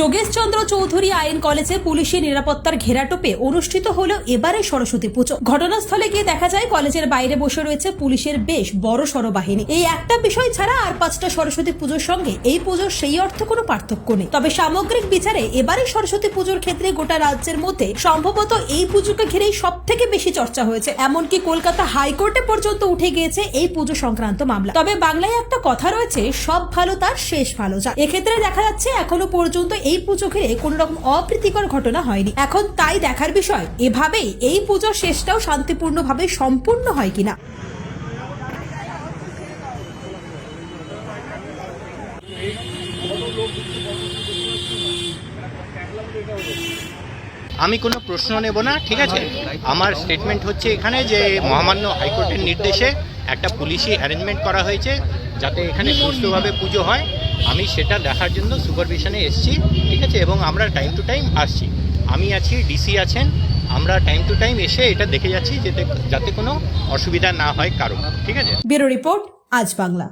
যোগেশ চন্দ্র চৌধুরী আইন কলেজে পুলিশের নিরাপত্তার ঘেরাটোপে অনুষ্ঠিত হল এবারে সরস্বতী পুজো। ঘটনাস্থলে গিয়ে দেখা যায়, কলেজের বাইরে বসে রয়েছে পুলিশের বেশ বড় সড় বাহিনী এই একটা বিষয় ছাড়া আর পাঁচটা সরস্বতী পুজোর সঙ্গে এই পুজোর সেই অর্থে কোনো পার্থক্য নেই। তবে সামগ্রিক বিচারে এবারে সরস্বতী পুজোর ক্ষেত্রে গোটা রাজ্যের মধ্যে সম্ভবত এই পুজোকে ঘিরেই সব থেকে বেশি চর্চা হয়েছে। এমনকি কলকাতা হাইকোর্টে পর্যন্ত উঠে গিয়েছে এই পুজো সংক্রান্ত মামলা। তবে বাংলায় একটা কথা রয়েছে, সব ভালো তার শেষ ভালো যা। এক্ষেত্রে দেখা যাচ্ছে, এখনও পর্যন্ত এই পুজো ঘিরে কোনো রকম অপ্রীতিকর ঘটনা হয়নি। এখন তাই দেখার বিষয়, এভাবেই এই পুজোর শেষটাও শান্তিপূর্ণভাবে সম্পূর্ণ হয় কিনা? আমি কোনো প্রশ্ন নেব না, ঠিক আছে? আমার স্টেটমেন্ট হচ্ছে এখানে যে মহামান্য হাইকোর্টের নির্দেশে একটা পুলিশি অ্যারেঞ্জমেন্ট করা হয়েছে যাতে এখানে সুস্থভাবে পুজো হয়। আমি সেটা দেখার জন্য সুপারভিশনে এসছি, ঠিক আছে? এবং আমরা টাইম টু টাইম আসছি। আমি আছি ডিসি আছেন, আমরা টাইম টু টাইম এসে এটা দেখে যাচ্ছি, যাতে যাতে কোনো অসুবিধা না হয় কারও। ঠিক আছে? ব্যুরো রিপোর্ট, আজ বাংলা।